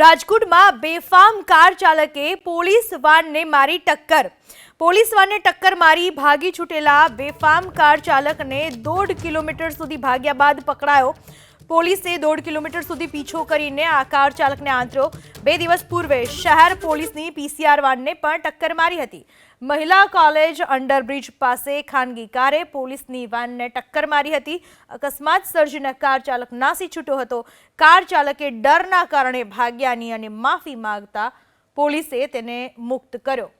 રાજકોટમાં બેફામ કાર ચાલકે પોલીસ વાનને મારી ટક્કર. પોલીસ વાનને ટક્કર મારી ભાગી છૂટેલા બેફામ કાર ચાલકને દોઢ કિલોમીટર સુધી ભાગ્યા બાદ પકડાયો. પોલીસે દોઢ કિલોમીટર સુધી પીછો કરીને આ કાર ચાલકને આંતર્યો બે દિવસ પૂર્વે શહેર પોલીસની પીસીઆર વાનને પણ ટક્કર મારી હતી. મહિલા કોલેજ અંડરબ્રિજ પાસે ખાનગી કારે પોલીસની વાનને ટક્કર મારી હતી. અકસ્માત સર્જીને કાર ચાલક નાસી છૂટ્યો હતો. કાર ચાલકે ડરના કારણે ભાગ્યાની અને માફી માંગતા પોલીસે તેને મુક્ત કર્યો.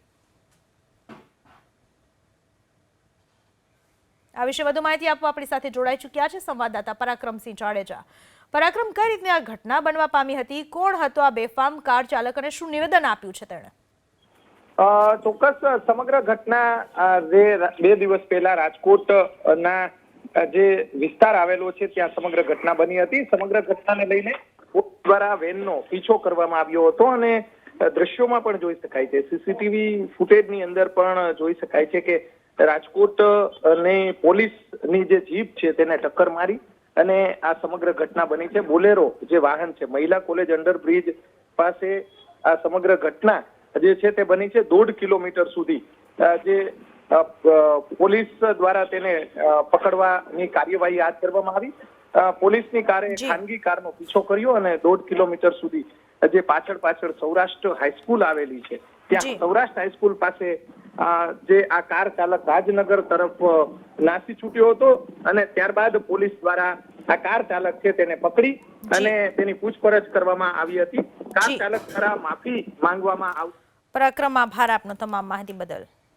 આ વિશે વધુ માહિતી આપવા આપણી સાથે જોડાઈ ચૂક્યા છે સંવાદદાતા પરાક્રમસિંહ જાડેજા. પરાક્રમ કઈ રીતે આ ઘટના બનવા પામી હતી? કોણ હતો આ બેફામ કાર ચાલક અને શું નિવેદન આપ્યું છે તેણે? ચોક્કસ સમગ્ર ઘટના જે બે દિવસ પહેલા રાજકોટ ના જે વિસ્તાર આવેલો છે ત્યાં સમગ્ર ઘટના બની હતી. સમગ્ર ઘટનાને લઈને દ્વારા વેનનો પીછો કરવામાં આવ્યો હતો અને દ્રશ્યોમાં પણ જોઈ શકાય છે. સીસીટીવી ફૂટેજની અંદર પણ જોઈ શકાય છે કે રાજકોટ અ, ની પોલીસની જે જીપ છે તેને ટક્કર મારી અને આ સમગ્ર ઘટના બની છે. બોલેરો જે વાહન છે મહિલા કોલેજ અંડરબ્રિજ પાસે આ સમગ્ર ઘટના જે છે તે બની છે દોઢ કિલોમીટર સુધી. જે પોલીસ દ્વારા તેને પકડવાની કાર્યવાહી હાથ ધરવામાં આવી. પોલીસની કારે. ખાનગી કારનો પીછો કર્યો અને દોઢ કિલોમીટર સુધી જે પાછળ પાછળ સૌરાષ્ટ્ર હાઈસ્કૂલ આવેલી છે. ત્યાં સૌરાષ્ટ્ર હાઈસ્કૂલ પાસે જે આ કાર ચાલક રાજનગર તરફ નાસી છૂટ્યો હતો અને ત્યારબાદ પોલીસ દ્વારા આ કાર ચાલક છે તેને પકડી અને તેની પૂછપરછ કરવામાં આવી હતી. કાર ચાલક દ્વારા માફી માંગવામાં આવ પરાક્રમ આભાર આપનો તમામ માહિતી બદલ.